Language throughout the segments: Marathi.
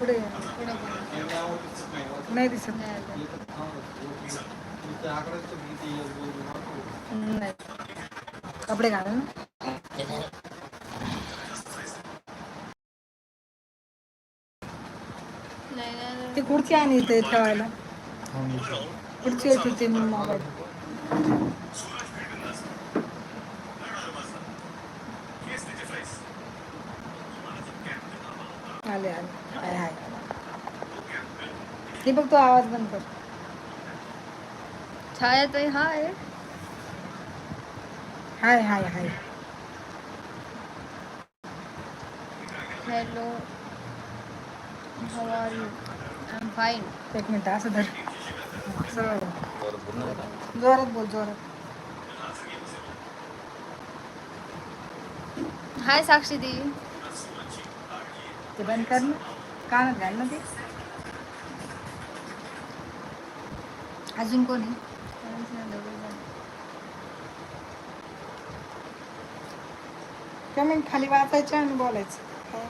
पुढे. नाही दिसत. नाही कपडे घाला ना. ती खुर्ची आणि इथे ठेवायला खुर्ची येत होती मोबाईल. ती बघ तो आवाज़ बंद कर। छाया ताई hi hi hi hi. Hello how are you I am fine एक मिनिट धर असं जोरात। बोल जोरात। हाय साक्षी दी। ते बंद कर ना। कानात घाल ना ते अजून कोणी कमेंट खाली वाचायचं आणि बोलायचं. काय?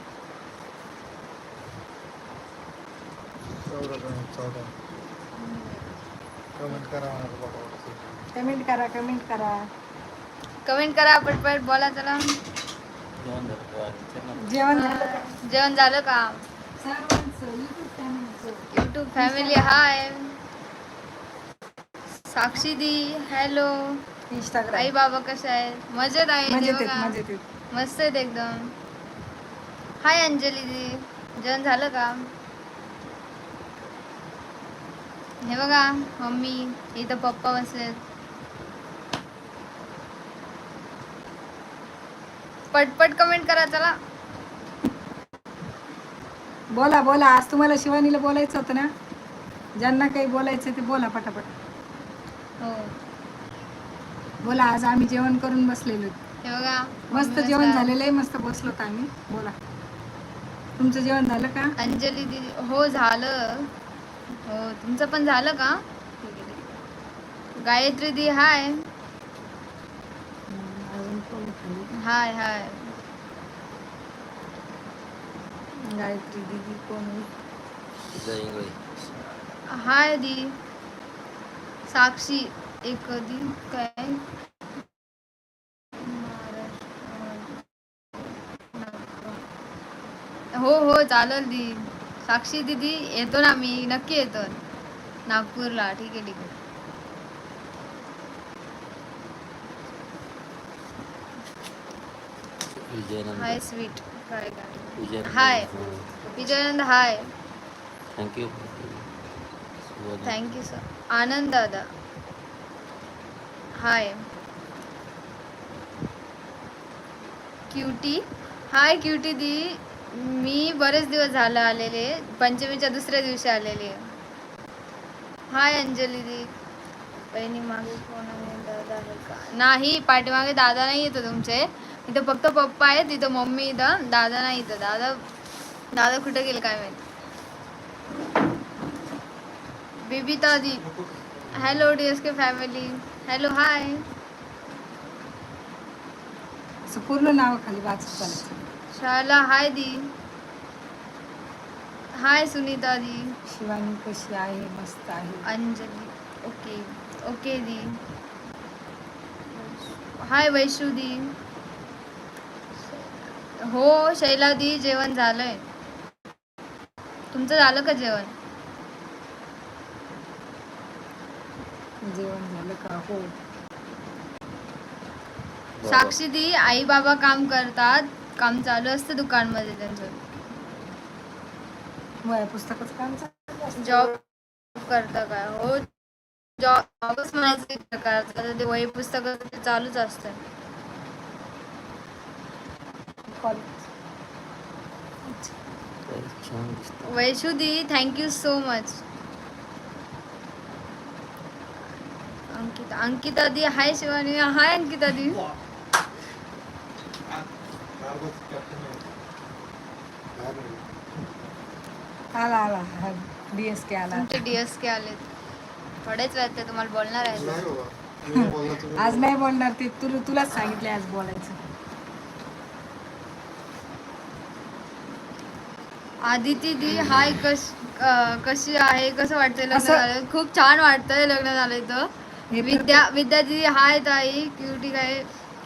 कमेंट करा कमेंट करा कमेंट करा. कमेंट करा पटपट बोला चला. जेवण झालं का? जेवण झालं का. युट्यूब फॅमिली हाय साक्षी दी हॅलो इंस्टाग्राम आई बाबा कसे आहेत? मजेत आहे मस्त आहेत एकदम. हाय अंजली दी. जेवण झालं का? हे बघा मम्मी इथं पप्पा बसलेत. पटपट कमेंट करा चला. बोला बोला. आज तुम्हाला शिवानीला बोलायचं होतं ना? ज्यांना काही बोलायचं ते बोला पटापट. हो. बोला आज आम्ही जेवण करून बसलेलो. हे बघा मस्त जेवण. झालेलं आहे मस्त बसलो आम्ही. बोला. तुमचं जेवण झालं का? अंजली दिदी हो झालं. हो तुमचं पण झालं का? गायत्री दी हाय. अजून कोण खाली? हाय हाय. गायत्री दिदी कोण आहे? हाय दी. साक्षी एक दी काय हो हो चालेल दी. साक्षी दीदी येतो ना मी नक्की येतो. नागपूरला ठीक आहे ठीक आहे. Hi sweet. काय hi. Vijayanand hi. Thank you. Thank you sir Anand दादा. हाय क्युटी हाय क्युटी दी. मी बरेच दिवस झालं आलेले. पंचमीच्या दुसऱ्या दिवशी आलेले. हाय अंजली दी. बहिणी मागे कोण आहे? दादा आहे का? नाही पाठीमागे दादा नाही येतं तुमचे. इथं फक्त पप्पा आहेत तिथं मम्मी इथं दादा नाही इथं. दादा दादा कुठे गेले काय माहिती? बिबिता दी hello D S K family hello hi पूर्ण नाव खाली वाचत शाला हाय दी. हाय सुनीता दी शिवानी कशी आहे? मस्त आहे. अंजली. ओके ओके दी. हाय वैशू दी हो शैला दी जेवण झालंय. तुमचं झालं का जेवण? जेवण झालं का? हो. साक्षी दी आई बाबा काम करतात काम चालू असतं दुकानमध्ये त्यांचं. वया पुस्तकाचं काम. जॉब करता काय हो. जॉबच म्हणायचं एक प्रकारचं आता ते वही पुस्तक चालूच असतं. कॉलेज. छान दिसतं वैशू दी thank you so much Ankita Ankita the hi Shivani hi Ankita दी आला आला डी एस के आला. तुमचे डीएस के आले थोडेच वेळात ते तुम्हाला बोलणार आहे. आज नाही बोलणार ते तू तुलाच सांगितले आज बोलायचं. आदिती दी हाय कश कशी आहे? कसं वाटतंय लग्न झालं? खूप छान वाटतंय लग्न झालंय तर- विद्या विद्या दिदी हाय ताई क्युटी काय?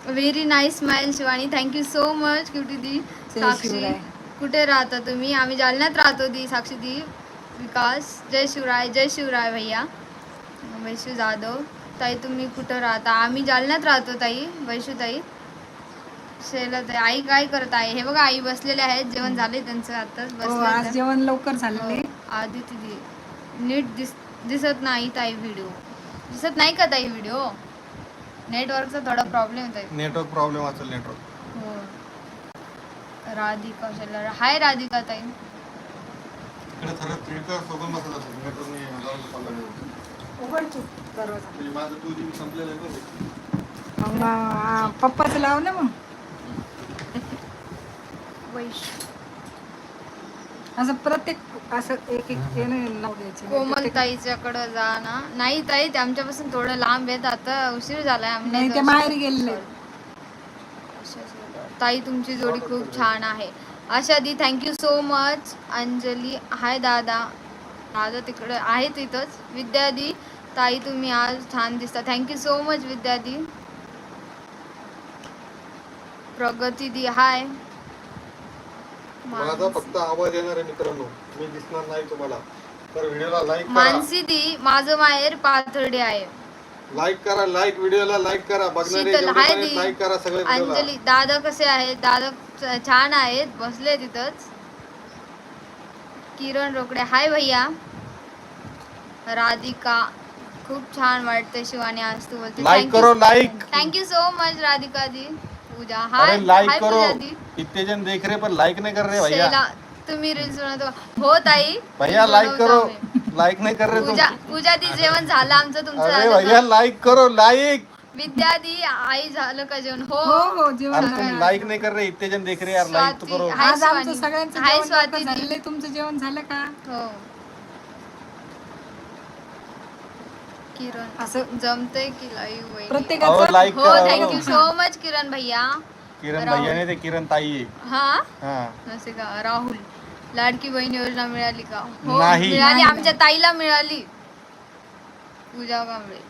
Very nice smile Shivani. Thank you so much cutie दी. साक्षी शिवराय. कुठे राहता तुम्ही? आम्ही जालन्यात राहतो दी साक्षी दी. विकास जय शिवराय जय शिवराय भैया. वैशू जाधव. ताई तुम्ही कुठं राहता? आम्ही जालन्यात राहतो ताई वैशू ताई. शैला ताई आई काय करत आहे? हे बघा आई बसलेले आहेत. जेवण झाले त्यांचं आताच हो आज बसले जेवण लवकर झालेले. आदिती दी. नीट दिस दिसत नाही ताई व्हिडिओ दिसत नाही का ताई व्हिडिओ नेटवर्कचा थोडा प्रॉब्लेम होता नेटवर्क प्रॉब्लेम असेल नेटवर्क हो. राधिका शैला हाय राधिका ताई. इकडे खरं सोबत बसत असेल. नेटवर्क नाही जाऊन चालला नाही. उघड तू दरवाजा. म्हणजे माझं टू जी बी संपलेलं आहे ना ते. मग आ, पप्पाचं लाव ना मग. वैश. असं प्रत्येक असं एक एक यानं नाव द्यायचं. कोमल ताईच्याकडे जा ना. नाही ताई ते आमच्यापासून थोडं लांब आहेत. आता उशीर झालाय. आम्ही नाही ते जाऊ माहेरी गेलेले शकत. ताई तुमची जोडी खूप छान आहे. आशा दी thank you so much Anjali hi दादा. दादा तिकडे आहे तिथंच विद्यादी ताई तुम्ही आज छान दिसता. थँक्यू सो मच विद्यादी. प्रगती दी हाय. माझा फक्त आवाज येणार आहे मित्रांनो. मी दिसणार नाही तुम्हाला. तर व्हिडिओला लाईक करा. मानसी दी माझं माहेर पाथर्डी आहे. लाईक करा लाईक व्हिडिओला लाईक करा. बघणारे शीतल, दी. लाईक करा सगळे व्हिडिओला. अंजली दादा कसे आहेत? दादा छान आहेत. बसले तिथंच. किरण रोकडे हाय भैया. राधिका खूप छान वाटते शिवानी आज तू बोलते. लाईक करो like thank you so much Radhika the Pooja. Hi अरे हाय करो. पूजा दी इतने जन देख रहे पर लाईक नहीं कर रहे भैया तुम्ही रील्स बनवतो हो ताई भैया बनवतो करो. लाईक नहीं कर रहे पूजा तुम पूजा दी जेवण झालं आमचं तुमचं अरे झालं भैया का? लाईक करो लाईक विद्या दी आई झालं का जेवण हो हो हो जेवण अरे झालं. तुम लाईक नहीं कर रहे इतने जन देख रहे यार लाईक तो स्वाती, करो हाय आज आमचं स्वाती. सगळ्यांचं हाय जेवण स्वाती लवकर दी. झालेलं आहे. तुमचं जेवण झालं का हो किरण असं जमतंय की लाईव्ह प्रत्येकाचं हो करा. थँक्यू सो मच किरण भैया किरण. भैया ने ते किरण ताई आहे. हा हा का राहुल लाडकी बहीण योजना मिळाली का हो नाही. मिळाली. आमच्या ताईला मिळाली पूजा कांबळे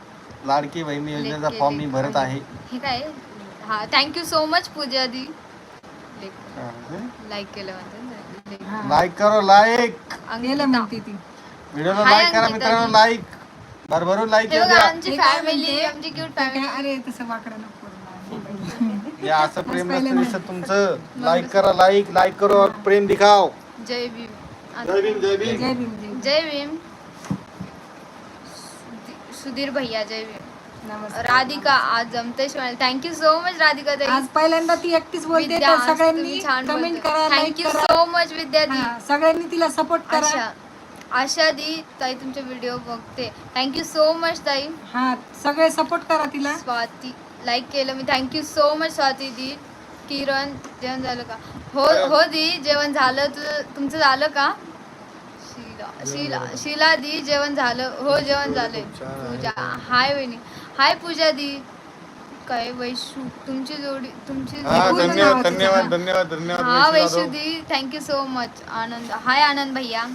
लाडकी बहिणी योजनेचा फॉर्म मी केले. भरत आहे हे काय हा thank you so much Pooja the. Like केलं म्हणते हा. लाईक करो लाईक अंकिता. म्हणते ती व्हिडिओला हाय लाईक करा अंकिता मित्रांनो. लाईक भरभरून लाईक हे बघा द्या आमची हे काय फॅमिली म्हणते? आमची क्यूट ते फॅमिली अरे तसं वाकडं नको. हे असं प्रेम नसतं. दिसत तुमचं लाईक करा लाईक लाईक करो और प्रेम दिखाओ जय भीम. जय भीम जय भीम. जय भीम. जय सुधीर- सुधीर भैया जय भीम. नमस्कार राधिका आज जमते शिवाय थँक्यू सो मच राधिका ताई. आज पहिल्यांदा ती एकटीच बोलते विद्या, तर आज सगळ्यांनी छान कमेंट करा लाईक थँक्यू करा. सो मच विद्या दी. हा, सगळ्यांनी तिला सपोर्ट करा. आशा आशा दी ताई तुमचे व्हिडिओ बघते. थँक्यू सो मच ताई. हा सगळे सपोर्ट करा तिला. स्वाती लाईक केलं मी. Thank you so much Swati दी. किरण जेवण झालं का? हो हो दी जेवण झालं तुझं तुमचं झालं का? शीला शीला शीला दी जेवण झालं. हो जेवण झालंय. पूजा. हाय वहिनी. हाय पूजा दी. काय वैशू तुमची जोडी तुमची हा पूर्ण धन्यवाद नावाचं धन्यवाद सांगा. धन्यवाद धन्यवाद हा वैशू. दी. Thank you so much Anand. Hi Anand भैया.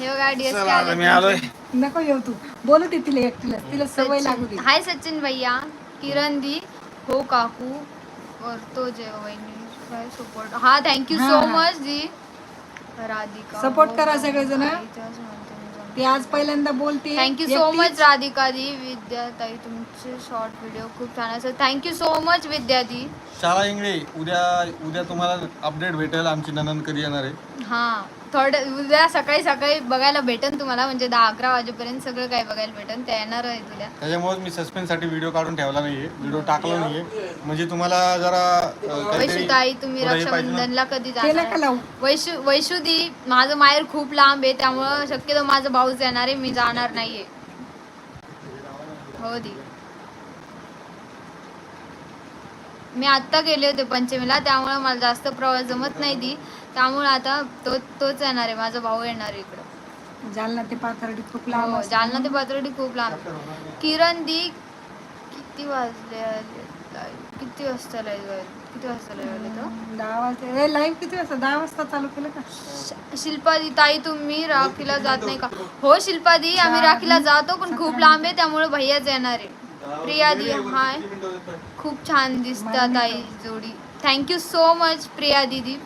हे बघा चला, आता मी आलोय. डीएस नको येऊ तू. बोलू दे तिला एकटीला. तिला सवय लागू दे. हाय सचिन भैया. किरण दी हो काकू. करतो काय सपोर्ट हा थँक्यू सो. मच दी राधिका. Support हो करा? सगळेजण. ती आज पहिल्यांदा बोलते. Thank you so. Much Radhika दी विद्या ताई तुमचे शॉर्ट व्हिडिओ खूप छान असतात thank you so much Vidya दी शाळा इंगळे. उद्या उद्या तुम्हाला अपडेट भेटेल. आमची ननंद कधी येणार आहे. हा. थोडं उद्या सकाळी सकाळी बघायला भेटेल तुम्हाला म्हणजे दहा अकरा वाजेपर्यंत सगळं काय बघायला भेटेल ते येणार आहे उद्या त्याच्यामुळे मी सस्पेन्ससाठी व्हिडिओ काढून ठेवला नाहीये. व्हिडिओ टाकला नाहीये. म्हणजे तुम्हाला जरा अं, काहीतरी वैशू ताई तुम्ही थोडं हे पाहिजे ना. रक्षाबंधनला कधी जाणार? लावू. वैशू वैशुदी माझं माहेर खूप लांब आहे त्यामुळं शक्यतो माझं भाऊच येणार आहे मी जाणार नाहीये. हो दी. मी आत्ता गेले होते पंचमीला त्यामुळे मला जास्त प्रवास जमत नाही दी. त्यामुळे आता तो तोच येणार आहे माझा भाऊ येणार आहे इकडं. जालना ते पाथर्डी खूप लांब हो, असतं. जालना ते पाथर्डी खूप लांब. किरण दी किती वाजले? किती वाजता लाईव्ह किती वाजता तो? दहा वाजता. ए लाईव्ह किती वाजता? दहा वाजता चालू केलं का? शिल्पादी ताई तुम्ही राखीला जात नाही का? हो शिल्पादी आम्ही राखीला जातो पण खूप लांब आहे त्यामुळे भैयाच येणार आहे. प्रियादी हाय. खूप छान दिसतात ताई जोडी. थँक्यू सो मच प्रिया दीदी.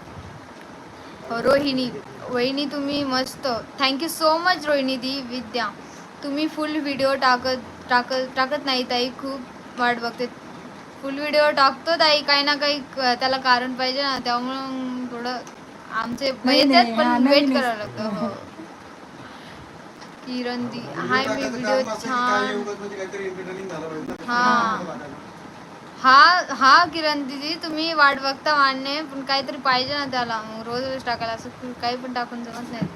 रोहिणी वहिनी तुम्ही मस्त. Thank you so much Rohini दी विद्या. तुम्ही फुल व्हिडिओ टाकत टाकत टाकत नाही ताई खूप वाट बघते. फुल व्हिडिओ टाकतो ताई काही ना काही त्याला कारण पाहिजे ना त्यामुळं थोडं आमचे येतात पण वेट करावं लागतं हो. किरण दी हाय मी व्हिडिओ छान. हा. हा हा किरण दिदी तुम्ही वाट बघता मान्य पण काहीतरी पाहिजे ना त्याला. मग रोज रोज टाकायला असं काही पण टाकून जमत नाही.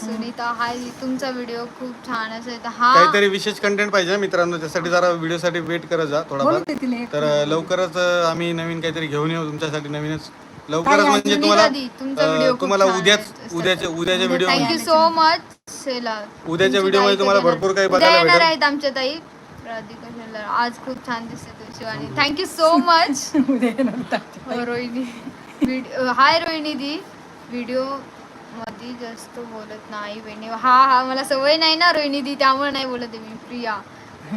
सुनीता हाय तुमचा व्हिडिओ खूप छान असेल हा. काहीतरी विशेष कंटेंट पाहिजे मित्रांनो त्यासाठी जरा व्हिडिओ साठी वेट करत जा बोलू थोडाफार दे तिला एक. तर अं, लवकरच अं, आम्ही नवीन काहीतरी घेऊन येऊ तुमच्यासाठी नवीनच. लवकरच म्हणजे तुम्हाला दी, तुमचा अं, व्हिडिओ तुम्हाला उद्याच. उद्याच्या उद्याच्या video thank you so much सेला उद्याच्या तुमची व्हिडिओमध्ये ताई तुम्हाला कधी भरपूर काही? बघायला उद्या येणार भेटेल. आहेत आमच्या ताई. राधिका. शेलार आज खूप छान दिसते तू Shivani thank you so much. Rohini. Hi Rohini दी. व्हिडिओमध्ये जास्त बोलत नाही वहिनी हा हा मला सवय नाही ना रोहिणी दी त्यामुळे नाही बोलत मी प्रिया.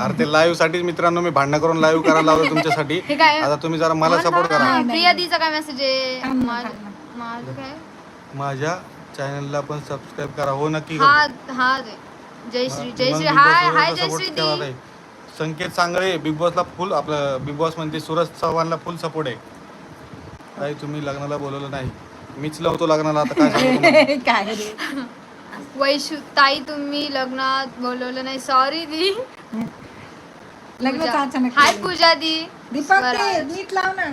अरे ते लाईव्ह साठीच मित्रांनो मी भांडण करून लाईव्ह करायला लावलं तुमच्यासाठी. हे काय? आता तुम्ही जरा मला सपोर्ट करा. प्रिया दीचा काय मेसेज आहे? माझं. माझं काय? माझ्या चॅनलला पण सबस्क्राईब करा. हो नक्की हा हा जय श्री जय मग Shri Big hi Boss hi Jay support Shri दी. संकेत सांगळे बिग बॉसला फुल आपलं बिग बॉस म्हणते सूरज चव्हाणला फुल सपोर्ट आहे. काही तुम्ही लग्नाला बोलवलं नाही. मीच लावतो लग्नाला आता काय सांगू तुम्हाला? काय रे? वैशू ताई तुम्ही लग्नात बोलवलं नाही सॉरी दी. अचानक हाय केलं. पूजा दी. दीपक ते स्वराज. नीट लाव ना.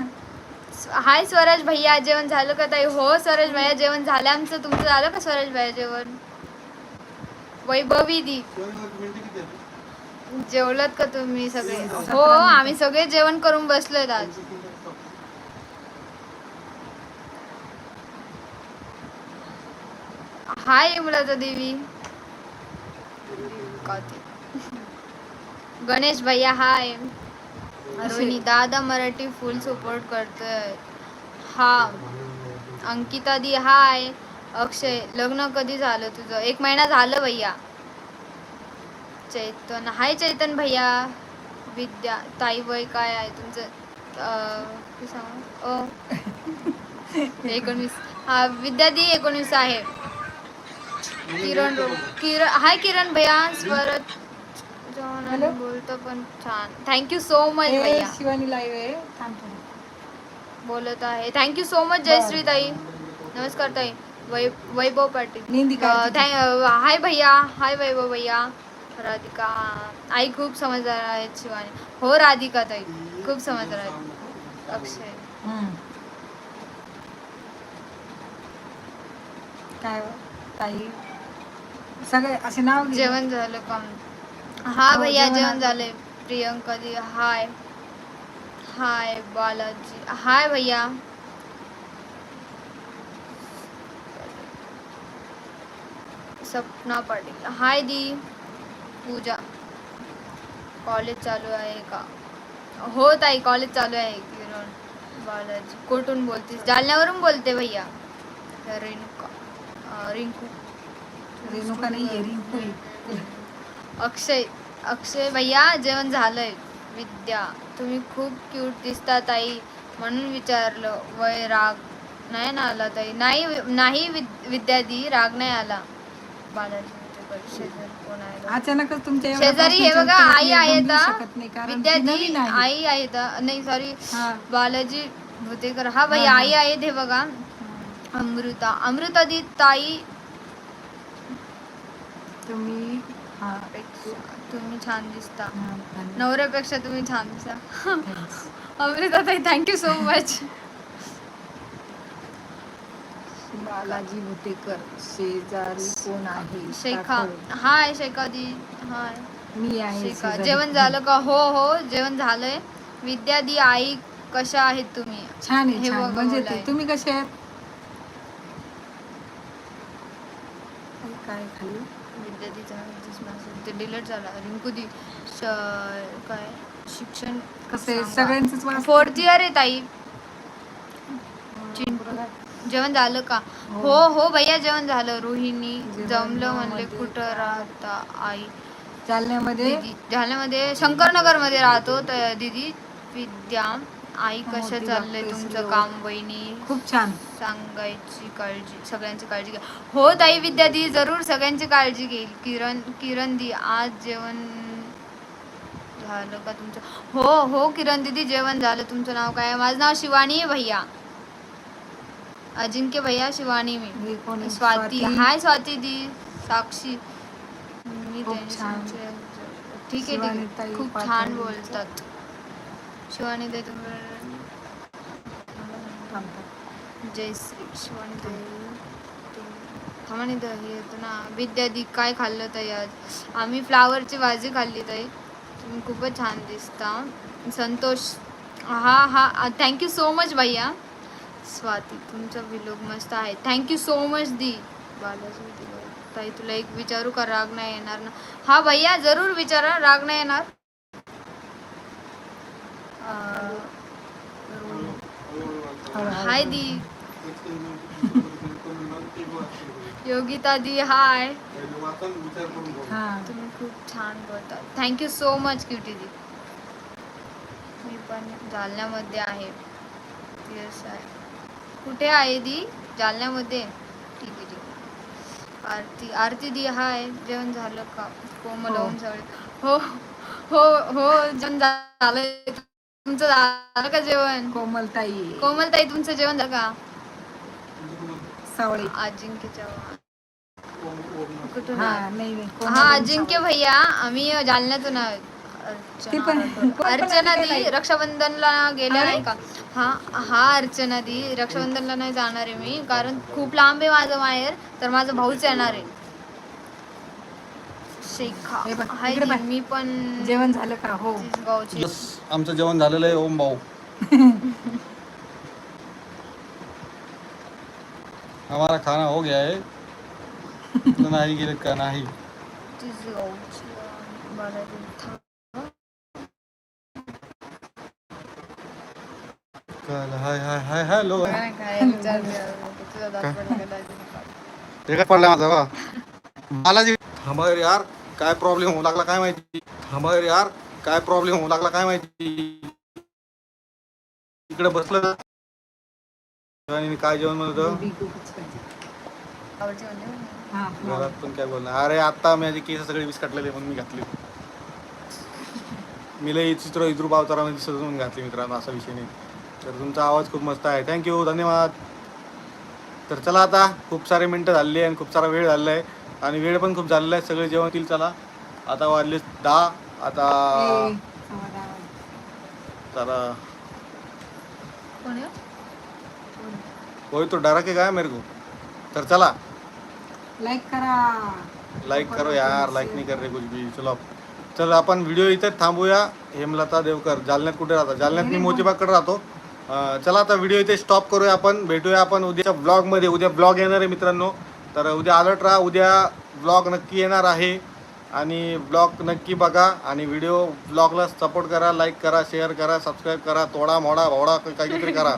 हाय स्वराज भैया जेवण झालं का ताई? हो स्वराज भैया जेवण झालं. आमचं तुमचं झालं का स्वराज भैया जेवण? वैभवी दी. जेवलत का तुम्ही सगळे? हो आम्ही सगळे जेवण करून बसलोय आज. हाय मुलाचा देवी. गणेश भैया हाय. रोहिणी दादा मराठी फुल सपोर्ट करतोय. हा. अंकिता दी हाय. अक्षय लग्न कधी झालं तुझं? एक महिना झालं भैया. चैतन हाय चैतन भैया विद्या ताई वय काय आहे तुमचं? सांगू? एकोणवीस. हा विद्या दी एकोणवीस आहे. किरण किरण हाय किरण भैया Hello? बोलतो पण छान. थँक्यू सो मच भैया. शिवानी लाईव्ह आहे. बोलत आहे. थँक्यू सो मच जयश्री ताई. नमस्कार ताई. वै वैभव पाटील. हाय भैया. हाय वैभव भैया. राधिका आई खूप समजदार आहेत शिवानी. हो राधिका ताई खूप समजदार आहेत अक्षय. काय हो? ताई? सगळे असे नाव. जेवण झालं का? हा हो, भैया जेवण. झाले. प्रियंका दी हाय. हाय बालाजी. हाय भैया. सपना पाटील. हाय दी. पूजा। कॉलेज चालू आहे का? हो ताई कॉलेज चालू आहे किरण बालाजी. कुठून बोलतीस? जालन्यावरून बोलते भैया. रेणुका रिंकू. रेणुका नाही रिंकू. अक्षय अक्षय भैया जेवण झालंय. विद्या तुम्ही खूप क्यूट दिसता ताई. म्हणून विचारलं वय राग नाही ना आला ताई? नाही नाही विद- विद्यादी राग नाही आला. बालाजी. आहे? अचानकच तुमच्या एवढ्या शेजारी हे बघा आई आहे एकदम देऊ शकत नाही, कारण ती विद्यार्थी नवीन आहे. आई आहेत. नाही सॉरी हा. बालाजी भुतेकर. हा हा, हा. आई आहेत हे बघा. अमृता अमृता. दी ताई. तुम्ही हा तुम्ही छान दिसता. हा, धन्यवाद. नवऱ्यापेक्षा तुम्ही छान दिसता अमृता ताई thank you so much Balaji Bhutekar शेजारी कोण आहे? शेखा. दाखव. हाय शेखा दी हाय. मी आहे शेखा. शेजारी. जेवण झालं का? हो हो जेवण झालंय. विद्या दी आई कशा आहेत तुम्ही? छान आहे हे छान. बघा म्हणजे तुम्ही कसे आहेत? काय खाली? विद्या दीचा message ते डिलीट झाला. रिंकू दी श- काय? शिक्षण कसं. सगळ्यांचंच फोर्थ इयर आहे ताई. जेवण झालं का? हो. हो भैया जेवण झालं. रोहिणी जमलं म्हणले कुठं राहता आई? जालन्यामध्ये? जालन्यामध्ये शंकरनगरमध्ये राहतो तर दीदी. विद्या आई कसं मोठी चाललंय तुमचं. काम बहिणी खूप छान. सांगायची काळजी सगळ्यांची काळजी घ्या हो ताई विद्या दी जरूर सगळ्यांची काळजी घेईल. किरण किरण दी आज जेवण झालं का तुमचं? हो हो किरण दीदी जेवण झालं. तुमचं नाव काय? माझं नाव शिवानी आहे भैया. अजिंक्य भैया शिवानी मी. स्वाती. हाय स्वाती दी. साक्षी. मी. ठीक आहे ठीक आहे. खूप. छान बोलतात. शिवानी ताई तुम्ही थांबतात. जय श्री शिवानी थांबानी येतो ना. विद्या दी काय खाल्लं ताई आज? आम्ही फ्लावरची भाजी खाल्ली ताई. तुम्ही खूपच छान दिसता. संतोष. हा हा. थँक्यू सो मच भैया. स्वाती तुमचा विलोग मस्त आहे. थँक्यू सो मच दी. बालाजी ताई तुला एक विचारू का? राग नाही येणार ना? हा भैया जरूर विचारा. राग नाही येणार. हाय दी. योगिता दी हाय. तुम्ही खूप छान बोलता. Thank you so much cutie दी. मी पण जालन्यामध्ये आहे. येस आहे कुठे आहे दी जालन्यामध्ये. ठीक आहे ठीक आहे. आरती आरती दी हाय. जेवण झालं का? कोमल हो. ओम सगळे. हो हो हो जेवण झालं तुमचं झालं का जेवण? कोमलताई. कोमलताई तुमचं जेवण झालं का? सावळे. अजिंक्य चव्हाण कुठून हा हा अजिंक्य. भैया आम्ही जालन्यातून आहोत. ती पण- अर्चना दी रक्षाबंधनला गेल्या? नाही का? हा हा अर्चना दी रक्षाबंधनला नाही जाणार आहे मी कारण खूप लांब आहे माझं माहेर तर माझा भाऊच येणार आहे. शेखा हे बघ, हाय इकडे दी, बघ. मी पण जेवण झालं का? हो. गावची यस आमचं जेवण झालेलं आहे ओम भाऊ. हमारा खाना हो गया है नाही गेले का नाही? गावची बालाजी थांब. कल हाय हाय हाय हॅलो? ते काय पडला माझा बालाजी थांबा रे यार काय प्रॉब्लेम होऊ लागला काय माहिती? थांबा रे यार काय प्रॉब्लेम होऊ लागला काय माहिती? इकडे बसलं. आणि काय जेवण म्हणत घरात पण काय बोलणार. अरे आता माझे केस सगळे विस्कटलेले म्हणून मी घातले. मी लई चित्र इद्रू बावतारामध्ये दिसत म्हणून घातले मित्रांनो असा विषय नाही. तर तुमचा आवाज खूप मस्त आहे. थँक्यू धन्यवाद. तर चला आता खूप सारे मिनटं झालेली आहे आणि खूप सारा वेळ झालेला आहे आणि वेळ पण खूप झालेला आहे सगळे जेवण येतील चला. आता वाजले दहा आता. चला? होय तो डरा के काय मेरे को तर चला. लाईक करा. लाईक करो यार लाईक नाही कर रे कुछ भी. चलो. चल आपण व्हिडिओ इथे थांबूया. हेमलता देवकर जालन्यात कुठे राहतात जालन्यात मी मोतीबागकडे राहतो. चला आता व्हिडिओ इथे स्टॉप करूया आपण. भेटूया आपण उद्याच्या ब्लॉगमध्ये उद्या ब्लॉग येणार आहे मित्रांनो. तर उद्या अलर्ट राहा. उद्या ब्लॉग नक्की येणार आहे. आणि ब्लॉग नक्की बघा. आणि व्हिडिओ ब्लॉगला सपोर्ट करा लाईक करा शेअर करा सबस्क्राईब करा तोडा मोडा भोडा काहीतरी करा.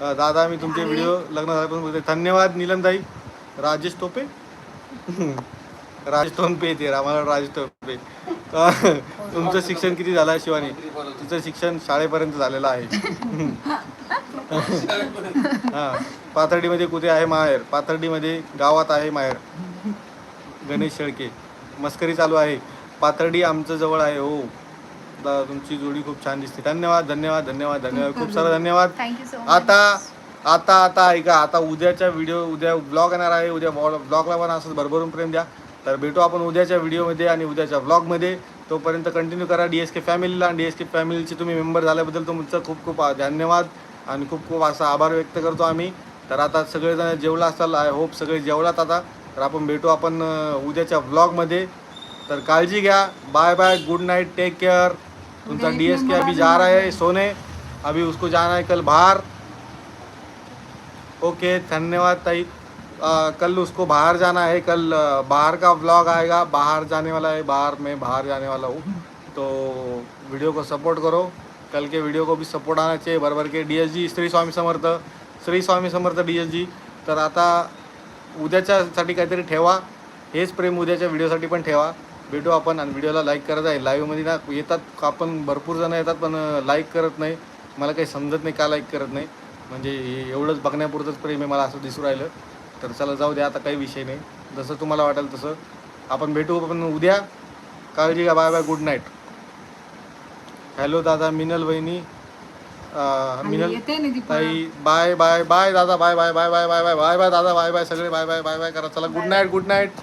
दादा मी तुमचे व्हिडिओ लग्न झाल्यापासून. धन्यवाद नीलमताई. राजेश टोपे? राजेश टोपे येते आम्हाला राजेश टोपे. अं, तुमचं शिक्षण किती झालं आहे शिवानी? तिचं शिक्षण शाळेपर्यंत झालेलं आहे. हां. पाथर्डीमध्ये कुठे आहे माहेर? पाथर्डीमध्ये गावात आहे माहेर. गणेश शेळके. मस्करी चालू आहे. पाथर्डी आमचं जवळ आहे हो. दा- तुमची जोडी खूप छान दिसते. धन्यवाद धन्यवाद धन्यवाद धन्यवाद. खूप सारा धन्यवाद. आता आता आता ऐका. आता उद्याच्या व्हिडिओ उद्या ब्लॉग येणार आहे. उद्या ब्लॉगला पण असंच भरभरून प्रेम द्या. तर भेटू आपण उद्याच्या व्हिडिओमध्ये आणि उद्याच्या ब्लॉगमध्ये तोपर्यंत कंटिन्यू करा डी एस के फॅमिलीला डी एस के फॅमिलीचे तुम्ही मेंबर झाल्याबद्दल तुमचं खूप खूप धन्यवाद आणि खूप खूप असा आभार व्यक्त करतो आम्ही. तर आता सगळेजण जेवला असाल आय होप सगळे जेवलात आता. तर आपण भेटू आपण उद्याच्या ब्लॉगमध्ये तर काळजी घ्या. Bye bye good night take care तुमचा डी एस के अभी जा रहा है. सोने. अभी उसको जाना है कल बाहर. ओके धन्यवाद ताई. कल उसको बाहर जाना है कल बाहर का व्लॉग आएगा बाहर जाने वाला है बाहर मैं बाहर जाने वाला हूँ। तो वीडियो को सपोर्ट करो। कल के वीडियो को भी सपोर्ट आना चाहिए। बरोबर K D S ji Shri Swami Samarth Shri Swami Samarth D S ji तर आता उद्याच्यासाठी काहीतरी ठेवा. हेच प्रेम उद्याच्या व्हिडिओसाठी पण ठेवा. भेटू आपण आणि व्हिडिओला लाईक करत आहे. लाईव्हमध्ये ना येतात आपण भरपूर जणं येतात पण लाईक करत नाही. मला काही समजत नाही का लाईक करत नाही. म्हणजे एवढंच बघण्यापुरतंच प्रेम आहे मला असं दिसून राहिलं. तर चला जाऊ द्या आता काही विषय नाही जसं तुम्हाला वाटेल तसं आपण भेटू आपण उद्या काळजी घ्या bye bye good night hello दादा मिनल वहिनी मिनल ताई बाय बाय बाय दादा bye bye bye bye bye bye bye bye दादा बाय बाय सगळे बाय बाय बाय बाय करा चला गुड नाईट गुड नाईट